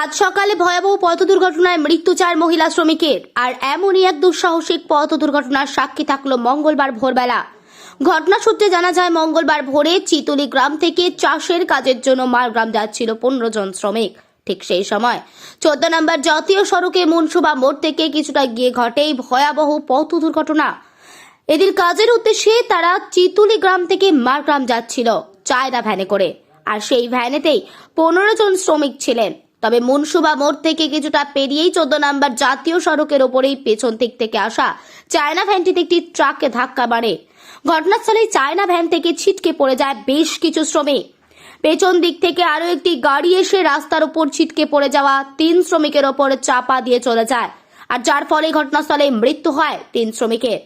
সাত সকালে ভয়াবহ পথ দুর্ঘটনায় মৃত্যু চার মহিলা শ্রমিকের। আর এমনই এক দুঃসাহসিক পথ দুর্ঘটনার সাক্ষী থাকল মঙ্গলবার ভোরবেলা। ঘটনা সূত্রে জানা যায়, মঙ্গলবার ভোরে চিতলি গ্রাম থেকে চাষের কাজের জন্য মারগ্রাম যাচ্ছিল পনেরো জন শ্রমিক। ঠিক সেই সময় চোদ্দ নম্বর জাতীয় সড়কে মুনসুবা মোড় থেকে কিছুটা গিয়ে ঘটে ভয়াবহ পথ দুর্ঘটনা। এদিন কাজের উদ্দেশ্যে তারা চিতুলি গ্রাম থেকে মারগ্রাম যাচ্ছিল, চায়না ভ্যানে করে। আর সেই ভ্যানেতেই পনেরো জন শ্রমিক ছিলেন। তবে মুনসুবা মোড় থেকে কিছুটা পেরিয়েই চোদ্দ নাম্বার জাতীয় সড়কের ওপরেই পেছন দিক থেকে আসা চায়না ভ্যানটিতে একটি ট্রাককে ধাক্কা মারে। ঘটনাস্থলে চায়না ভ্যান থেকে ছিটকে পড়ে যায় বেশ কিছু শ্রমিক। পেছন দিক থেকে আরও একটি গাড়ি এসে রাস্তার উপর ছিটকে পড়ে যাওয়া তিন শ্রমিকের ওপর চাপা দিয়ে চলে যায় আর যার ফলে ঘটনাস্থলে মৃত্যু হয় তিন শ্রমিকের।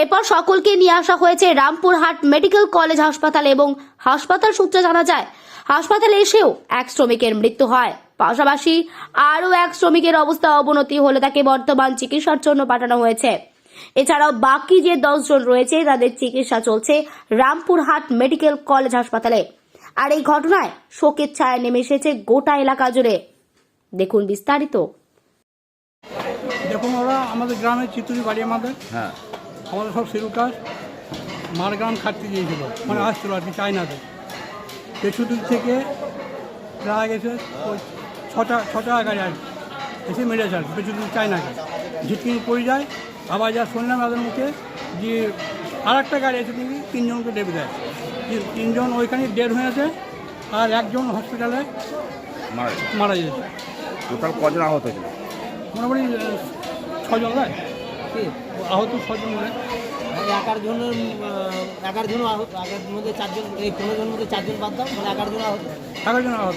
এরপর সকলকে নিয়ে আসা হয়েছে রামপুরহাট মেডিকেল কলেজ হাসপাতাল এবং হাসপাতাল সূত্রে জানা যায়, হাসপাতালে এসেও এক শ্রমিকের মৃত্যু হয়। পাশাপাশি আরও এক শ্রমিকের অবস্থা অবনতি হলে তাকে বর্তমান চিকিৎসার জন্য পাঠানো হয়েছে। এছাড়াও বাকি যে দশজন রয়েছে তাদের চিকিৎসা চলছে রামপুরহাট মেডিকেল কলেজ হাসপাতালে। আর এই ঘটনায় শোকের ছায়া নেমে এসেছে গোটা এলাকা জুড়ে। দেখুন বিস্তারিত। দেখুন ওরা আমাদের গ্রামে চিতুরি বাড়ি আমাদের। হ্যাঁ। আমাদের সব শিরু কাজ মারগ্রাম খাটতে গিয়েছিল। মানে আসছিল আর কি চায়নাতে। পেছুদিক থেকে প্রায় গেছে ছটা ছটা গাড়ি আর কি। এসে মেরেছে আর কি। পেছুদিক চায়নাকে ঝিটকিনি পড়ে যায় আবার যা শুনলাম তাদের মুখে যে আর একটা গাড়ি এসে নাকি তিনজনকে ডেবে দেয়। তিন- তিনজন ওইখানে ডেড হয়েছে আর একজন হসপিটালে মারা গেছে। মারা টোটাল কজন আহত হয়েছিল মোটামুটি ছজন নয়। আহত ছজন নয়। মানে এগারো জনের আহ, এগারো জন আহত এগারোর মধ্যে চারজন এই পনেরো জন মধ্যে চারজন বাদ দাও মানে এগারো জন আহত। এগারো জন আহত।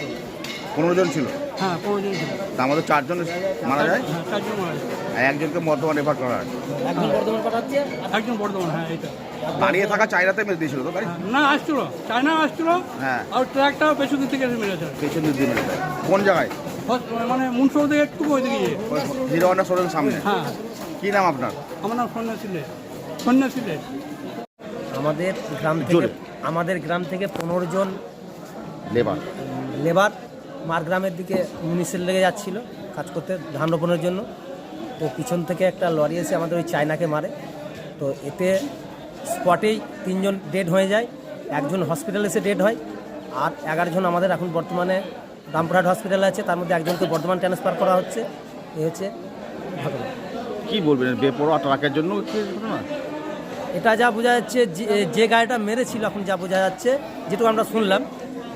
পনেরো জন ছিল? হ্যাঁ পনেরো জন ছিল চারজন মারা যায়? হ্যাঁ চারজন মারা গেছে আর একজনকে বর্ধমান রেফার করা হয়? একজন বর্ধমান পাঠাচ্ছে একজন বর্ধমান হ্যাঁ এইটা। দাঁড়িয়ে থাকা চাইরাতে মেরে দিয়েছিল তো তাই হ্যাঁ, না আসছিল। চায়না আসছিল হ্যাঁ। আর ট্রাকটাও পেছন দিক থেকে এসে মেরেছে। পেছন দিক মেরে কোন জায়গায়? মানে মুন্সর থেকে একটু ওই হিরো হন্ডা শোরুমের সামনে? হ্যাঁ। কি নাম আপনার? আমার নাম সন্ন্যাসীলে সন্ন্যাসীলে আমাদের গ্রাম থেকে আমাদের গ্রাম থেকে পনেরো জন লেবার। লেবার মারগ্রামের দিকে মিনিসের লেগে যাচ্ছিল কাজ করতে ধান রোপণের জন্য। তো পিছন থেকে একটা লরি এসে আমাদের ওই চায়নাকে মারে। তো এতে স্পটেই তিনজন ডেড হয়ে যায় একজন হসপিটালে এসে ডেড হয় আর এগারো জন আমাদের এখন বর্তমানে রামপুরহাট হসপিটালে আছে তার মধ্যে একজনকে বর্ধমান ট্রান্সফার করা হচ্ছে। এ হচ্ছে ঘটনা। কি বলবেন বেপরোয়া ট্রাকের জন্য ঘটনা? এটা যা বোঝা যাচ্ছে যে- যে গাড়িটা মেরেছিল এখন যা বোঝা যাচ্ছে যেটুকু আমরা শুনলাম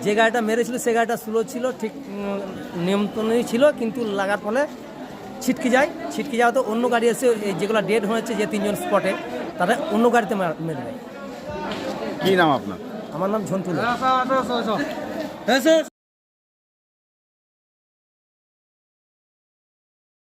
যে গাড়িটা মেরেছিল সে গাড়িটা স্লো ছিল ঠিক নিয়ন্ত্রণই ছিল কিন্তু লাগার ফলে ছিটকে যায়। ছিটকে যাওয়া তো অন্য গাড়ি এসে এই যেগুলো ডেড হয়েছে যে তিনজন স্পটে তারা অন্য গাড়িতে মার- মেরে দেয়। কি নাম আপনার? আমার নাম ঝন্টু।